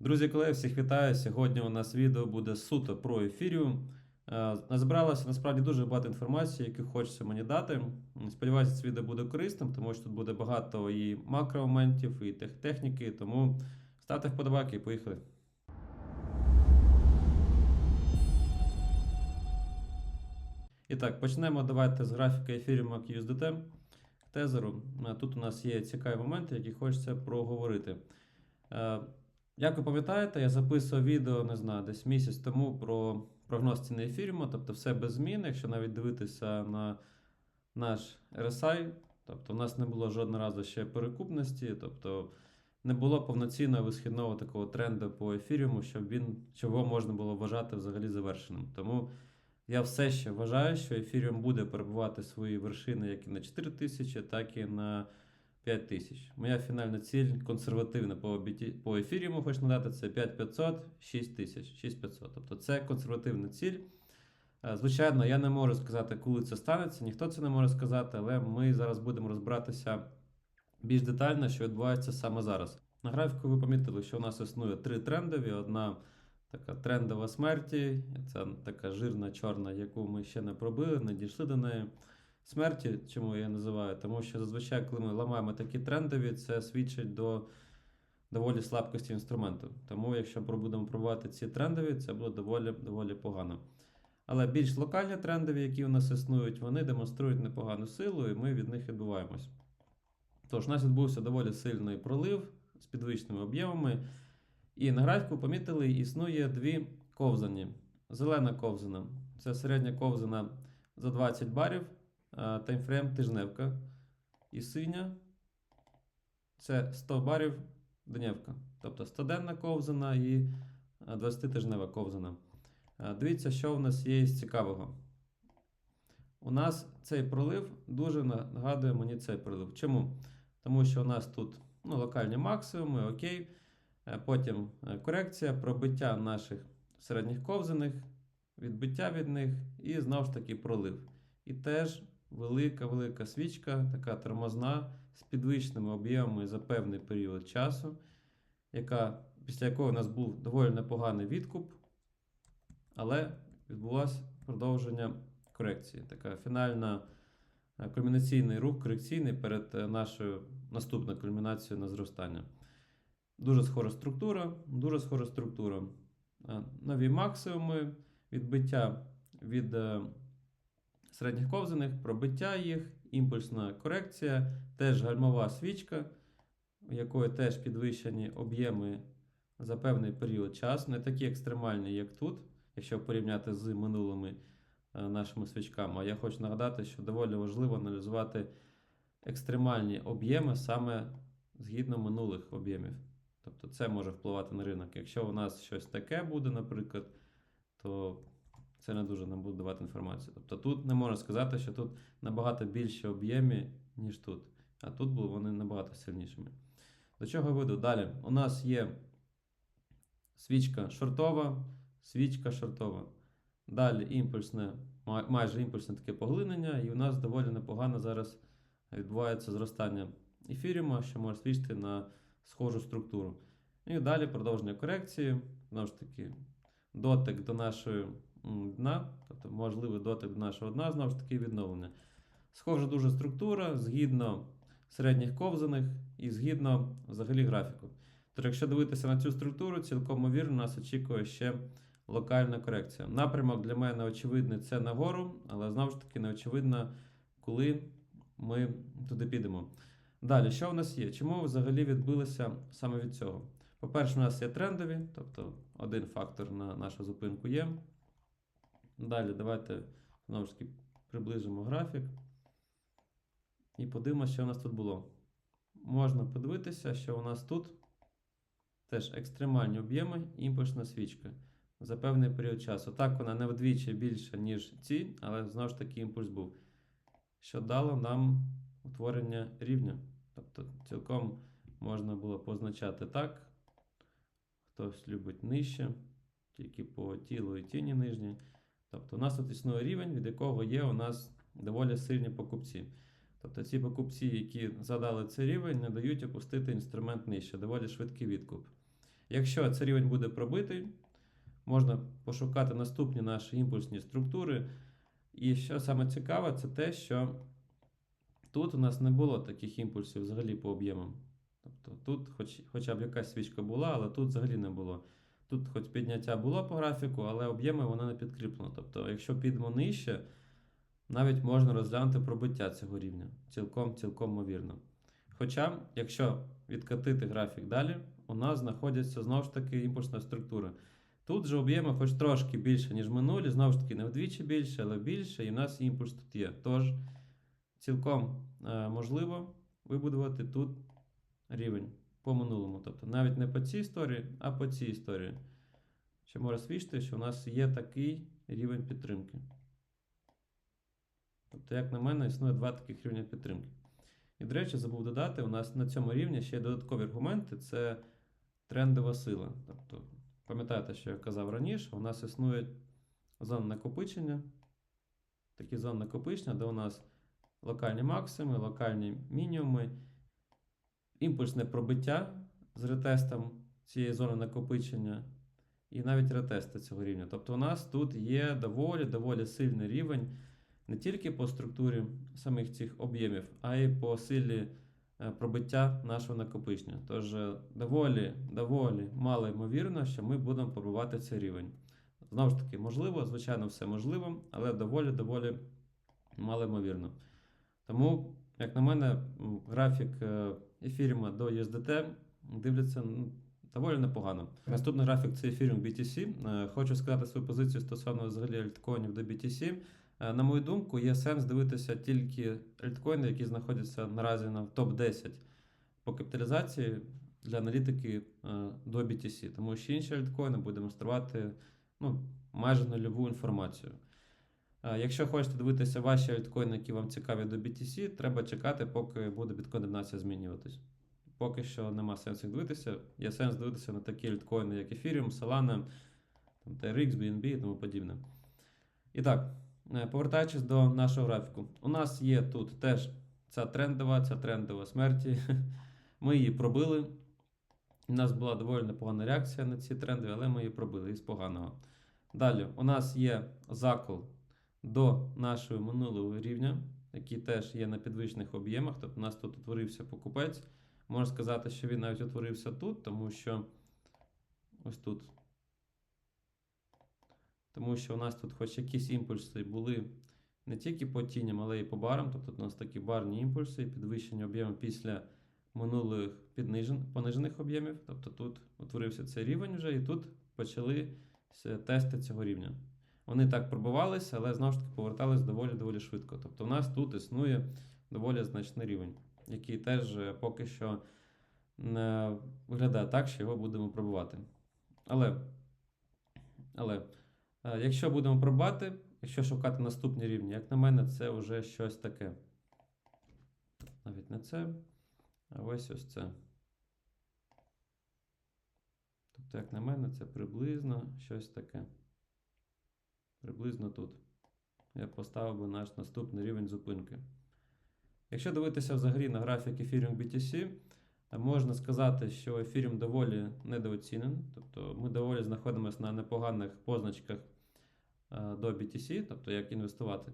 Друзі, колеги, всіх вітаю. Сьогодні у нас відео буде суто про ефіріум. Е, Назбиралося насправді дуже багато інформації, яку хочеться мені дати. Сподіваюся, це відео буде корисним, тому що тут буде багато і макромоментів, і техніки. Тому ставте вподобайки і поїхали. І так, почнемо давайте з графіка ефіріума QSDT тезеру. Е, Тут у нас є цікаві моменти, які хочеться проговорити. Як ви пам'ятаєте, я записував відео, не знаю, десь місяць тому про прогноз ціни ефіріуму, тобто все без змін, якщо навіть дивитися на наш RSI, тобто у нас не було жодного разу ще перекупності, тобто не було повноцінного висхідного такого тренду по ефіріуму, щоб він чого можна було вважати взагалі завершеним. Тому я все ще вважаю, що ефіріум буде перебувати свої вершини як і на 4 тисячі, так і на 5 тисяч. Моя фінальна ціль консервативна по, обіті- по ефіріуму, хочу надати, це 5500, 6 тисяч, 6500. Тобто це консервативна ціль. Е, Звичайно, я не можу сказати, коли це станеться, ніхто це не може сказати, але ми зараз будемо розбиратися більш детально, що відбувається саме зараз. На графіку ви помітили, що у нас існує три трендові. Одна така трендова смерті, це така жирна чорна, яку ми ще не пробили, не дійшли до неї. Смерті, чому я називаю? Тому що зазвичай, коли ми ламаємо такі трендові, це свідчить до доволі слабкості інструменту. Тому, якщо будемо пробувати ці трендові, це буде доволі, доволі погано. Але більш локальні трендові, які у нас існують, вони демонструють непогану силу, і ми від них відбуваємось. Тож, у нас відбувся доволі сильний пролив з підвищеними об'ємами. І на графіку помітили, існує дві ковзані. Зелена ковзана це середня ковзана за 20 барів, таймфрейм тижневка. І синя це 100 барів дневка. Тобто 100-денна ковзана і 20-тижнева ковзана. Дивіться, що в нас є із цікавого. У нас цей пролив дуже нагадує мені цей пролив. Чому? Тому що у нас тут ну, локальні максимуми, окей. Е, Потім е, корекція, пробиття наших середніх ковзаних, відбиття від них і знову ж таки пролив. І теж велика-велика свічка, така тормозна, з підвищеними об'ємами за певний період часу, яка, після якої у нас був доволі непоганий відкуп, але відбулося продовження корекції. Така фінальна е, кульмінаційний рух корекційний перед е, нашою наступною кульмінацією на зростання. Дуже схожа структура, дуже схожа структура. Е, Нові максимуми, відбиття від середніх ковзаних, пробиття їх, імпульсна корекція, теж гальмова свічка, у якої теж підвищені об'єми за певний період часу, не такі екстремальні, як тут, якщо порівняти з минулими е, нашими свічками. А я хочу нагадати, що доволі важливо аналізувати екстремальні об'єми саме згідно минулих об'ємів. Тобто це може впливати на ринок. Якщо у нас щось таке буде, наприклад, то це не дуже нам буде давати інформацію. Тобто тут не можна сказати, що тут набагато більше об'ємі, ніж тут. А тут були вони набагато сильнішими. До чого я веду? Далі. У нас є свічка шортова, свічка шортова. Далі імпульсне, майже імпульсне таке поглинення, і у нас доволі непогано зараз відбувається зростання ефіріума, що може свідчити на схожу структуру. І далі продовження корекції, знову ж таки, дотик до нашої дна, тобто можливий дотик до нашого дна, знову ж таки, відновлення. Схожа дуже структура згідно середніх ковзаних і згідно взагалі графіку. Тож, якщо дивитися на цю структуру, цілком ймовірно, нас очікує ще локальна корекція. Напрямок для мене очевидний це нагору, але знову ж таки не очевидно, коли ми туди підемо. Далі, що в нас є? Чому взагалі відбилися саме від цього? По-перше, у нас є трендові, тобто один фактор на нашу зупинку є. Далі, давайте знову ж таки приближимо графік. І подивимося, що у нас тут було. Можна подивитися, що у нас тут теж екстремальні об'єми, імпульсна свічка за певний період часу. Так, вона не вдвічі більша, ніж ці, але знову ж таки імпульс був. Що дало нам утворення рівня. Тобто цілком можна було позначати так. Хтось любить нижче, тільки по тілу і тіні нижні. Тобто у нас тут існує рівень, від якого є у нас доволі сильні покупці. Тобто ці покупці, які задали цей рівень, не дають опустити інструмент нижче, доволі швидкий відкуп. Якщо цей рівень буде пробитий, можна пошукати наступні наші імпульсні структури. І що саме цікаве, це те, що тут у нас не було таких імпульсів взагалі по об'ємам. Тобто тут хоч, хоча б якась свічка була, але тут взагалі не було. Тут хоч підняття було по графіку, але об'єми воно не підкріплено. Тобто, якщо підемо нижче, навіть можна розглянути пробиття цього рівня. Цілком, цілком ймовірно. Хоча, якщо відкатити графік далі, у нас знаходяться знову ж таки імпульсна структура. Тут же об'єми хоч трошки більше, ніж минулі, знову ж таки, не вдвічі більше, але більше, і в нас імпульс тут є. Тож, цілком е, можливо вибудувати тут рівень по минулому. Тобто навіть не по цій історії, а по цій історії. Що може свідчити, що у нас є такий рівень підтримки. Тобто, як на мене, існує два таких рівня підтримки. І, до речі, забув додати, у нас на цьому рівні ще є додаткові аргументи це трендова сила. Тобто, пам'ятаєте, що я казав раніше, у нас існує зона накопичення, такі зони накопичення, де у нас локальні максими, локальні мінімуми, імпульсне пробиття з ретестом цієї зони накопичення, і навіть ретести цього рівня. Тобто, у нас тут є доволі доволі сильний рівень не тільки по структурі самих цих об'ємів, а й по силі е, пробиття нашого накопичення. Тож е, доволі, доволі мало ймовірно, що ми будемо пробувати цей рівень. Знову ж таки, можливо, звичайно, все можливо, але доволі доволі мало ймовірно. Тому, як на мене, графік е, ефіріма до USDT дивляться ну, доволі непогано. Наступний графік це ефіріум BTC. Е, Хочу сказати свою позицію стосовно взагалі альткоїнів до BTC. Е, На мою думку, є сенс дивитися тільки альткоїни, які знаходяться наразі на топ-10 по капіталізації для аналітики е, до BTC, тому що інші альткоїни будуть демонструвати ну, майже нульову інформацію. Е, Якщо хочете дивитися ваші альткоїни, які вам цікаві до BTC, треба чекати, поки буде бітконденація змінюватись. Поки що нема сенсу їх дивитися. Є сенс дивитися на такі альткоїни, як Ethereum, Solana, TRX, BNB і тому подібне. І так, е, повертаючись до нашого графіку, у нас є тут теж ця трендова, ця трендова смерті. Ми її пробили. У нас була доволі непогана реакція на ці тренди, але ми її пробили із поганого. Далі, у нас є закол до нашого минулого рівня, який теж є на підвищених об'ємах. Тобто у нас тут утворився покупець. Можна сказати, що він навіть утворився тут, тому що ось тут. Тому що у нас тут хоч якісь імпульси були не тільки по тіням, але й по барам. Тобто у нас такі барні імпульси, і підвищення об'єму після минулих піднижен, понижених об'ємів. Тобто тут утворився цей рівень вже, і тут почали тести цього рівня. Вони так пробивалися, але знову ж таки повертались доволі-доволі швидко. Тобто, у нас тут існує доволі значний рівень, який теж е, поки що не виглядає так, що його будемо пробувати. Але, але е, якщо будемо пробувати, якщо шукати наступні рівні, як на мене, це вже щось таке. Навіть не це, а ось ось це. Тобто, як на мене, це приблизно щось таке. Приблизно тут. Я поставив би наш наступний рівень зупинки. Якщо дивитися взагалі на графік Ethereum BTC, можна сказати, що Ethereum доволі недооцінений. Тобто ми доволі знаходимося на непоганих позначках е, до BTC, тобто як інвестувати.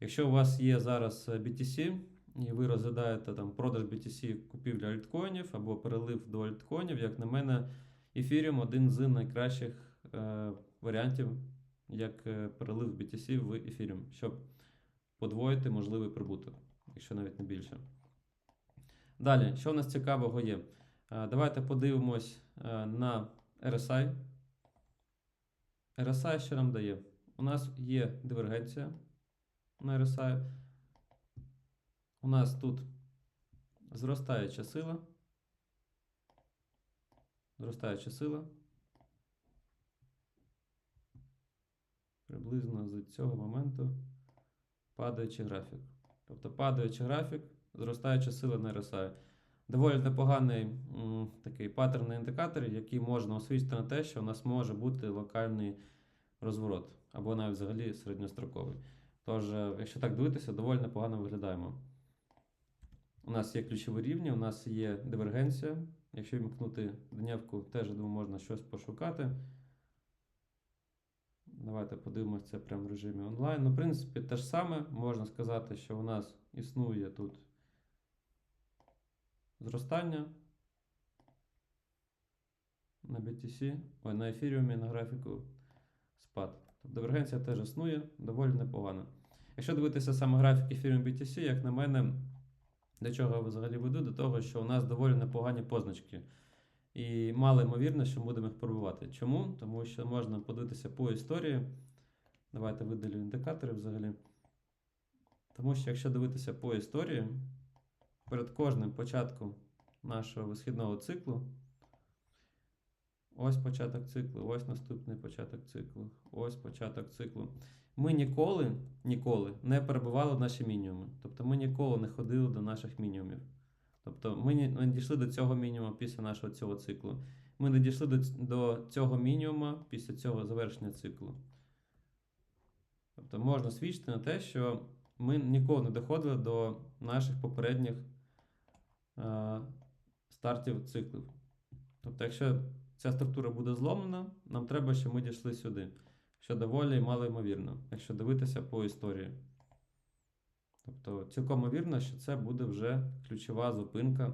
Якщо у вас є зараз BTC, і ви розглядаєте там продаж BTC купівля альткоїнів або перелив до альткоїнів, як на мене, Ethereum один з найкращих е, варіантів, як е, перелив BTC в Ethereum, щоб подвоїти можливий прибуток, якщо навіть не більше. Далі, що в нас цікавого є? Е, Давайте подивимось е, на RSI. RSI що нам дає? У нас є дивергенція на RSI. У нас тут зростаюча сила. Зростаюча сила. Приблизно з цього моменту падаючий графік. Тобто падаючий графік, зростаюча сила RSI. Доволі непоганий м, такий паттерний індикатор, який можна освічити на те, що у нас може бути локальний розворот, або навіть взагалі середньостроковий. Тож, е, якщо так дивитися, доволі непогано виглядаємо. У нас є ключові рівні, у нас є дивергенція, Якщо вімкнути дневку, теж думаю, можна щось пошукати. Давайте подивимося прямо в режимі онлайн. Ну, в принципі, те ж саме. Можна сказати, що у нас існує тут зростання на BTC, ой, на ефіріумі на графіку спад. Тобто дивергенція теж існує, доволі непогано. Якщо дивитися саме графік ефіріум BTC, як на мене, до чого я взагалі веду? До того, що у нас доволі непогані позначки. І мало ймовірно, що будемо їх пробувати. Чому? Тому що можна подивитися по історії. Давайте видалю індикатори взагалі. Тому що якщо дивитися по історії, перед кожним початком нашого висхідного циклу, ось початок циклу, ось наступний початок циклу, ось початок циклу. Ми ніколи, ніколи не перебували в наші мінімуми. Тобто ми ніколи не ходили до наших мінімумів. Тобто ми не дійшли до цього мінімуму після нашого цього циклу. Ми не дійшли до, до цього мінімуму після цього завершення циклу. Тобто можна свідчити на те, що ми ніколи не доходили до наших попередніх е, стартів циклів. Тобто, якщо ця структура буде зломана, нам треба, щоб ми дійшли сюди. Що доволі мало ймовірно, якщо дивитися по історії. Тобто, цілком ймовірно, що це буде вже ключова зупинка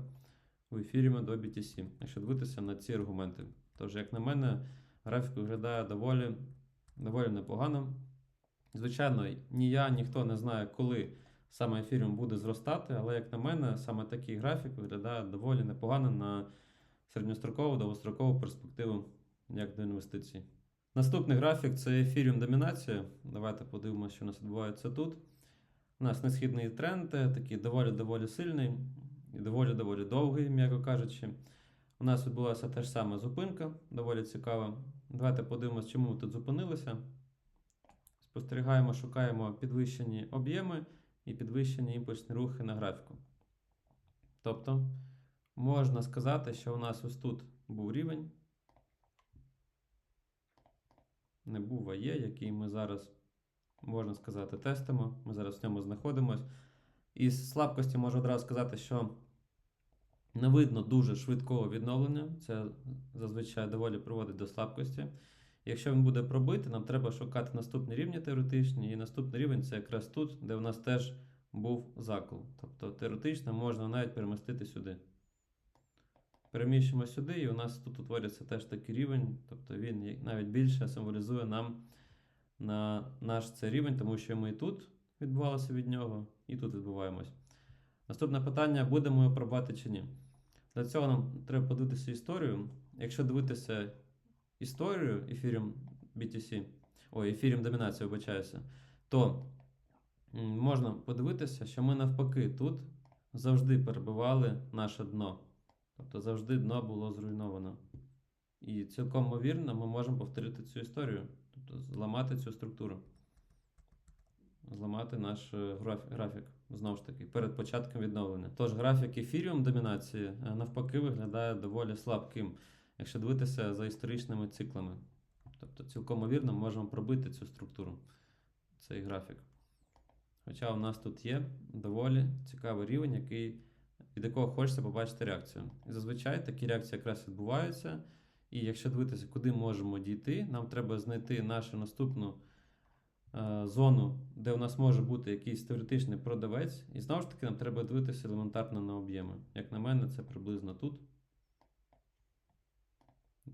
у ефірі до BTC, якщо дивитися на ці аргументи. Тож, як на мене, графік виглядає доволі, доволі непогано. Звичайно, ні я, ніхто не знає, коли саме ефіріум буде зростати, але, як на мене, саме такий графік виглядає доволі непогано на середньострокову, довгострокову перспективу як до інвестицій. Наступний графік це ефіріум домінація. Давайте подивимося, що у нас відбувається тут. У нас несхідний тренд, е, такий доволі-доволі сильний і доволі-доволі довгий, м'яко кажучи. У нас відбулася та ж сама зупинка, доволі цікава. Давайте подивимося, чому ми тут зупинилися. Спостерігаємо, шукаємо підвищені об'єми і підвищені імпульсні рухи на графіку. Тобто, можна сказати, що у нас ось тут був рівень. Не був, а є, який ми зараз, можна сказати, тестимо. Ми зараз в ньому знаходимося. Із слабкості можу одразу сказати, що не видно дуже швидкого відновлення. Це зазвичай доволі приводить до слабкості. Якщо він буде пробити, нам треба шукати наступні рівні теоретичні, і наступний рівень це якраз тут, де у нас теж був закол. Тобто теоретично можна навіть перемістити сюди. Переміщимо сюди, і у нас тут утворюється теж такий рівень, тобто він навіть більше символізує нам на наш цей рівень, тому що ми і тут відбувалося від нього, і тут відбуваємось. Наступне питання: будемо його пробувати чи ні? Для цього нам треба подивитися історію. Якщо дивитися історію ефіріум BTC, ой, ефіріум домінації, вибачаюся, то можна подивитися, що ми навпаки тут завжди перебивали наше дно. Тобто завжди дно було зруйновано. І цілком ймовірно, ми можемо повторити цю історію, зламати цю структуру. Зламати наш е, графік, знову ж таки, перед початком відновлення. Тож графік ефіріум домінації е, навпаки виглядає доволі слабким, якщо дивитися за історичними циклами. Тобто, цілком ймовірно, ми можемо пробити цю структуру, цей графік. Хоча у нас тут є доволі цікавий рівень, який, від якого хочеться побачити реакцію. І зазвичай такі реакції якраз відбуваються. І якщо дивитися, куди можемо дійти, нам треба знайти нашу наступну е, зону, де у нас може бути якийсь теоретичний продавець. І знову ж таки, нам треба дивитися елементарно на об'єми. Як на мене, це приблизно тут.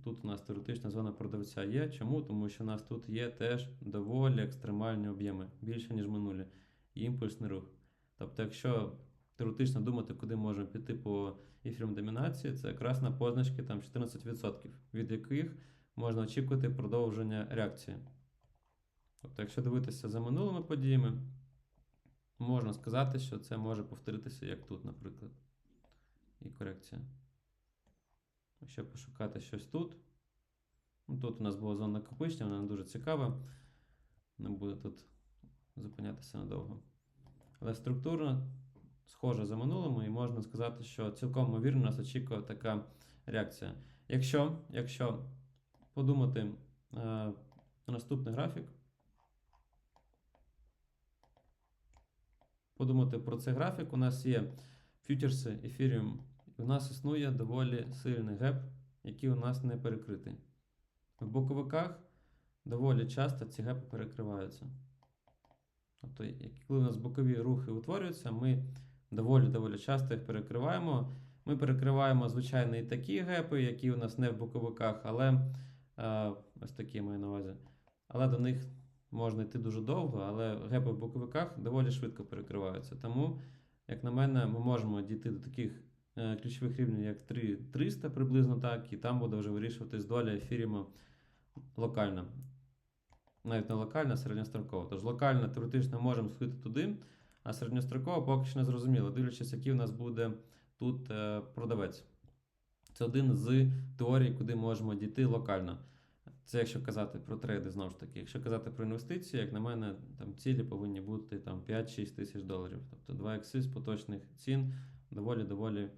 Тут у нас теоретична зона продавця є. Чому? Тому що у нас тут є теж доволі екстремальні об'єми, більше, ніж минулі, і імпульсний рух. Тобто, якщо теоретично думати, куди можемо піти по ефірам домінації, це якраз на позначки там 14%, від яких можна очікувати продовження реакції. Тобто, якщо дивитися за минулими подіями, можна сказати, що це може повторитися як тут, наприклад. І корекція. Якщо пошукати щось тут. Ну, тут у нас була зона накопичення, вона не дуже цікава. Не буде тут зупинятися надовго. Але структурно схожа за минулими, і можна сказати, що цілком ймовірно нас очікує така реакція. Якщо, якщо подумати е, на наступний графік, подумати про цей графік, у нас є фьючерси Ethereum І у нас існує доволі сильний геп, який у нас не перекритий. В боковиках доволі часто ці гепи перекриваються. Тобто, коли у нас бокові рухи утворюються, ми доволі-доволі часто їх перекриваємо. Ми перекриваємо, звичайно, і такі гепи, які у нас не в боковиках, але е, ось такі маю на увазі. Але до них можна йти дуже довго, але гепи в боковиках доволі швидко перекриваються. Тому, як на мене, ми можемо дійти до таких е, ключових рівнів, як 3, 300 приблизно так, і там буде вже вирішуватись доля ефіріуму локально. Навіть не локально, а середньостроково. Тож локально теоретично можемо сходити туди, а середньостроково поки що не зрозуміло, дивлячись, який у нас буде тут е, продавець. Це один з теорій, куди можемо дійти локально. Це якщо казати про трейди, знову ж таки. Якщо казати про інвестиції, як на мене, там цілі повинні бути там 5-6 тисяч доларів. Тобто 2 ікси з поточних цін доволі-доволі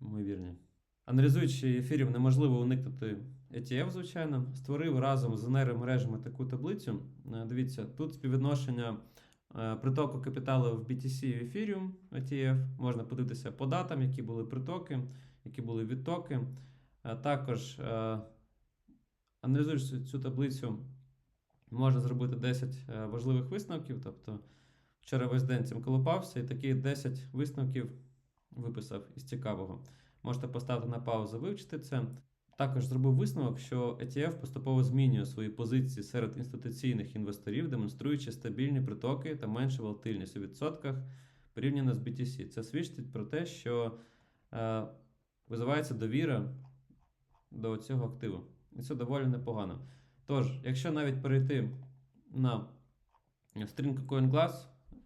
ймовірні. Аналізуючи ефірів, неможливо уникнути ETF, звичайно. Створив разом з нейромережами таку таблицю. Е, Дивіться, тут співвідношення е, притоку капіталу в BTC і Ethereum ETF. Можна подивитися по датам, які були притоки, які були відтоки. Е, Також, е, аналізуючи цю таблицю, можна зробити 10 е, важливих висновків. Тобто, вчора весь день цим колупався і такі 10 висновків виписав із цікавого. Можете поставити на паузу, вивчити це. Також зробив висновок, що ETF поступово змінює свої позиції серед інституційних інвесторів, демонструючи стабільні притоки та меншу волатильність у відсотках порівняно з BTC. Це свідчить про те, що е, визивається довіра до цього активу. І це доволі непогано. Тож, якщо навіть перейти на сторінку CoinGlass,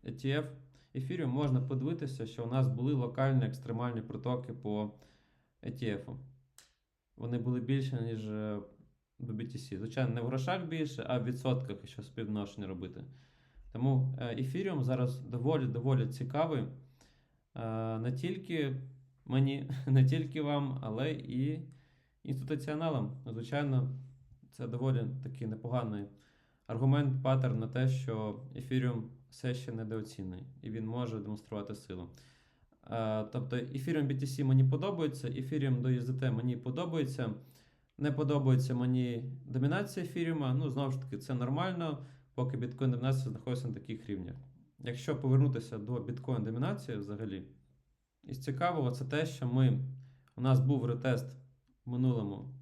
ETF, ефірів, можна подивитися, що у нас були локальні екстремальні притоки по ETF. Вони були більше, ніж е, до BTC. Звичайно, не в грошах більше, а в відсотках, якщо співвідношення робити. Тому е, ефіріум зараз доволі-доволі цікавий. Е, Не тільки мені, не тільки вам, але і інституціоналам. Звичайно, це доволі такий непоганий аргумент, паттерн на те, що ефіріум все ще недооцінений і він може демонструвати силу. Е, Тобто Ethereum BTC мені подобається, Ethereum до USDT мені подобається. Не подобається мені домінація ефіріума. Ну, знову ж таки, це нормально, поки біткоін домінація знаходиться на таких рівнях. Якщо повернутися до біткоін домінації взагалі, із цікавого, це те, що ми, у нас був ретест в минулому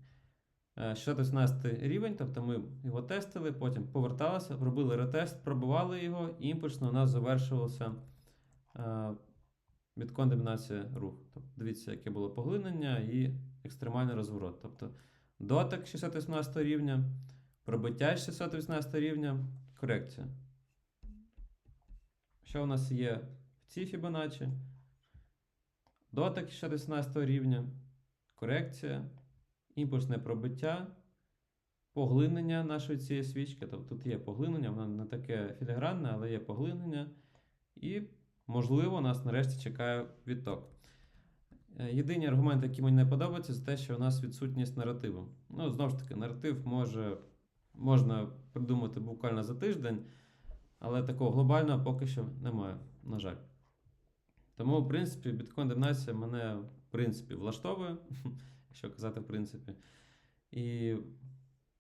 е, 618 рівень, тобто ми його тестили, потім поверталися, робили ретест, пробували його, і імпульсно у нас завершувався. Е, Біткоін домінація рух. Тобто, дивіться, яке було поглинення і екстремальний розворот. Тобто дотик 618 рівня, пробиття 618 рівня, корекція. Що у нас є в цій Фібоначчі? Дотик 618 рівня, корекція, імпульсне пробиття, поглинення нашої цієї свічки. Тобто тут є поглинення, воно не таке філігранне, але є поглинення. І можливо, нас нарешті чекає відток. Е, Єдині аргументи, які мені не подобаються, це те, що у нас відсутність наративу. Ну, знову ж таки, наратив може, можна придумати буквально за тиждень, але такого глобального поки що немає, на жаль. Тому, в принципі, біткоін домінація мене в принципі влаштовує, якщо казати в принципі. І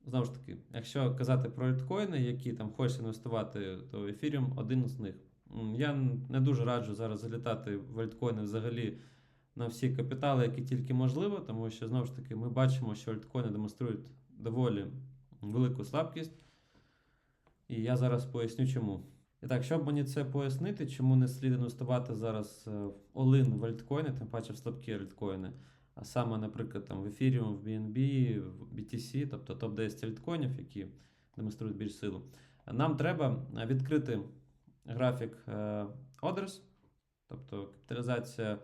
знову ж таки, якщо казати про альткоїни, які там хочеш інвестувати, то ефіріум один з них. Я не дуже раджу зараз залітати в альткоїни взагалі на всі капітали, які тільки можливо, тому що знову ж таки ми бачимо, що альткоїни демонструють доволі велику слабкість. І я зараз поясню чому. І так, щоб мені це пояснити, чому не слід інвестувати зараз е, в all-in в альткоїни, тим паче в слабкі альткоїни, а саме, наприклад, там в Ethereum, в BNB, в BTC, тобто топ-10 альткоїнів, які демонструють більш силу. Нам треба е, відкрити графік Orders, тобто капіталізація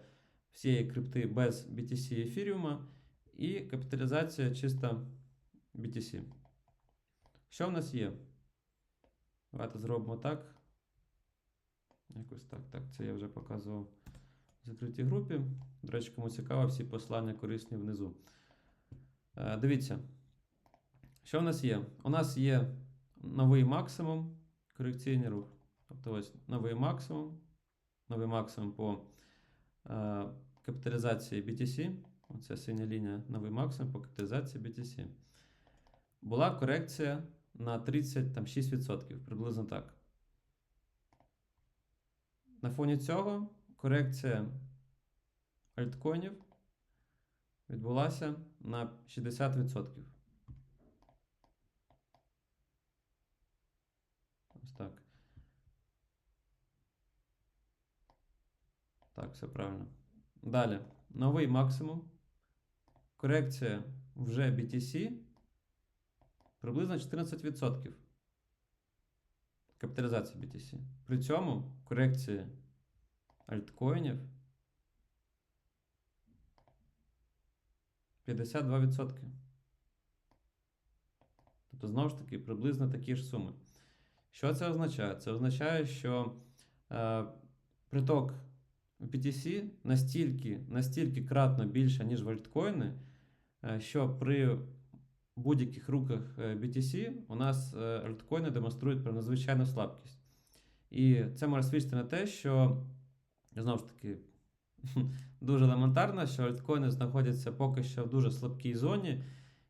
всієї крипти без BTC ефіріума, і капіталізація чисто BTC. Що в нас є? Давайте зробимо так. Якось так. Так, це я вже показував в закритій групі. До речі, кому цікаво, всі послання корисні внизу. Е, дивіться, що в нас є? У нас є новий максимум, корекційний рух. Тобто ось новий максимум, новий максимум по е, капіталізації BTC, оця синя лінія новий максимум по капіталізації BTC, була корекція на 36%, приблизно так. На фоні цього корекція альткоїнів відбулася на 60%. Ось так. Так, все правильно. Далі. Новий максимум. Корекція вже BTC приблизно 14%. Капіталізація BTC. При цьому корекція альткоїнів 52%. Тобто, знову ж таки, приблизно такі ж суми. Що це означає? Це означає, що е, приток BTC настільки, настільки кратно більше, ніж в альткоїни, е, що при будь-яких руках е, BTC у нас е, альткоїни демонструють про надзвичайну слабкість. І це може свідчити на те, що знову ж таки дуже елементарно, що альткоїни знаходяться поки що в дуже слабкій зоні.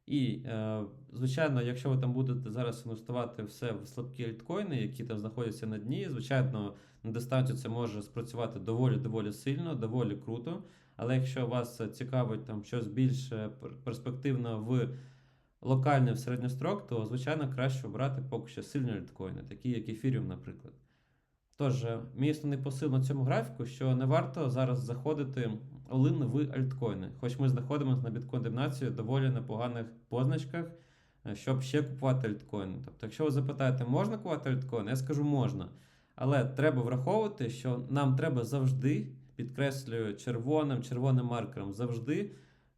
І, е, звичайно, якщо ви там будете зараз інвестувати все в слабкі альткоїни, які там знаходяться на дні, звичайно, на дистанцію це може спрацювати доволі доволі сильно, доволі круто. Але якщо вас цікавить там щось більш е, перспективно в локальний в середньострок, то звичайно краще обрати поки що сильні альткоїни, такі як Ethereum, наприклад. Тож, е, мій основний посил на цьому графіку, що не варто зараз заходити олин в альткоїни. Хоч ми знаходимося на біткоін-домінації доволі непоганих позначках, е, щоб ще купувати альткоїни. Тобто, якщо ви запитаєте, можна купувати альткоїни, я скажу можна. Але треба враховувати, що нам треба завжди, підкреслюю червоним, червоним маркером, завжди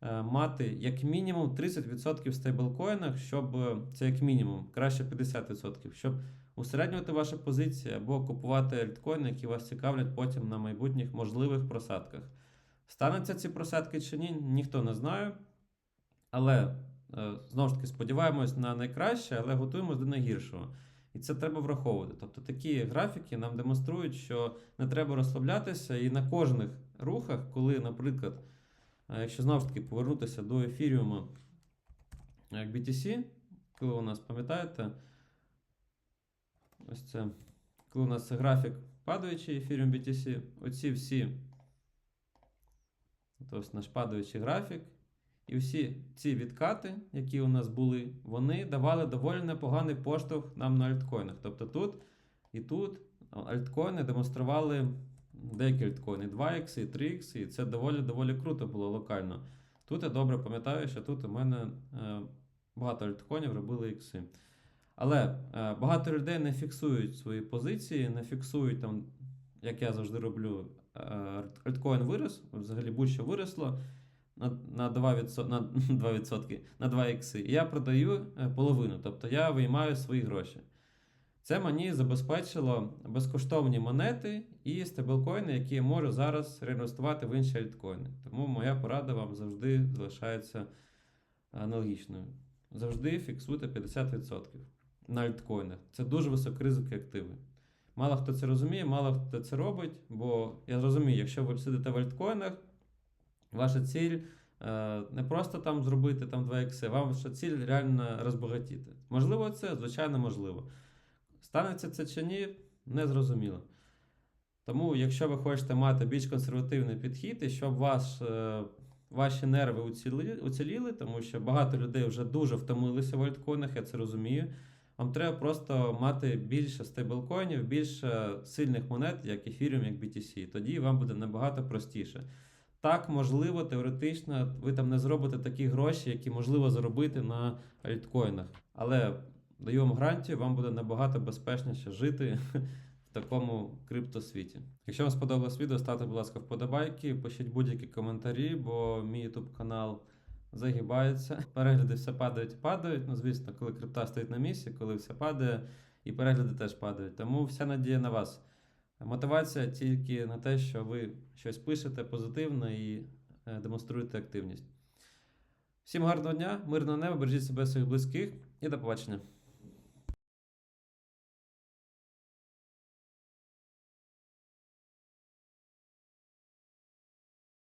е, мати як мінімум 30% в стейблкоїнах, щоб е, це як мінімум, краще 50%, щоб усереднювати ваші позиції або купувати альткоїни, які вас цікавлять потім на майбутніх можливих просадках. Стануться ці просадки чи ні, ніхто не знає. Але е, знову ж таки сподіваємось на найкраще, але готуємось до найгіршого. І це треба враховувати. Тобто такі графіки нам демонструють, що не треба розслаблятися, і на кожних рухах, коли, наприклад, е, якщо знову ж таки повернутися до ефіріуму як BTC, коли у нас, пам'ятаєте, ось це, коли у нас графік падаючий ефіріум BTC, оці всі, тобто наш падаючий графік, і всі ці відкати, які у нас були, вони давали доволі непоганий поштовх нам на альткоїнах. Тобто тут і тут альткоїни демонстрували деякі альткоїни 2x і 3x, і це доволі доволі круто було локально. Тут я добре пам'ятаю, що тут у мене е, багато альткоїнів робили ікси. Але е, багато людей не фіксують свої позиції, не фіксують там, як я завжди роблю, альткоін вирос, взагалі будь-що виросло на, на 2%, на 2%, на 2 ікси. І я продаю е, половину, тобто я виймаю свої гроші. Це мені забезпечило безкоштовні монети і стейблкоїни, які я можу зараз реінвестувати в інші альткоїни. Тому моя порада вам завжди залишається аналогічною. Завжди фіксуйте 50% на альткоїнах. Це дуже високоризики активи. Мало хто це розуміє, мало хто це робить, бо я розумію, якщо ви сидите в альткоїнах, ваша ціль е, не просто там зробити там 2 ікси, ваша ціль реально розбагатіти. Можливо, це, звичайно, можливо. Станеться це чи ні, не зрозуміло. Тому, якщо ви хочете мати більш консервативний підхід, і щоб ваш, е, ваші нерви уціліли, уціліли, тому що багато людей вже дуже втомилися в альткоїнах, я це розумію. Вам треба просто мати більше стейблкоїнів, більше сильних монет, як Ethereum, як BTC. Тоді вам буде набагато простіше. Так, можливо, теоретично, ви там не зробите такі гроші, які можливо заробити на альткоїнах. Але даю вам гарантію, вам буде набагато безпечніше жити в такому криптосвіті. Якщо вам сподобалось відео, ставте, будь ласка, вподобайки, пишіть будь-які коментарі, бо мій YouTube канал загибається. Перегляди все падають і падають. Ну, звісно, коли крипта стоїть на місці, коли все падає, і перегляди теж падають. Тому вся надія на вас. Мотивація тільки на те, що ви щось пишете позитивно і е, демонструєте активність. Всім гарного дня, мирного неба, бережіть себе своїх близьких і до побачення.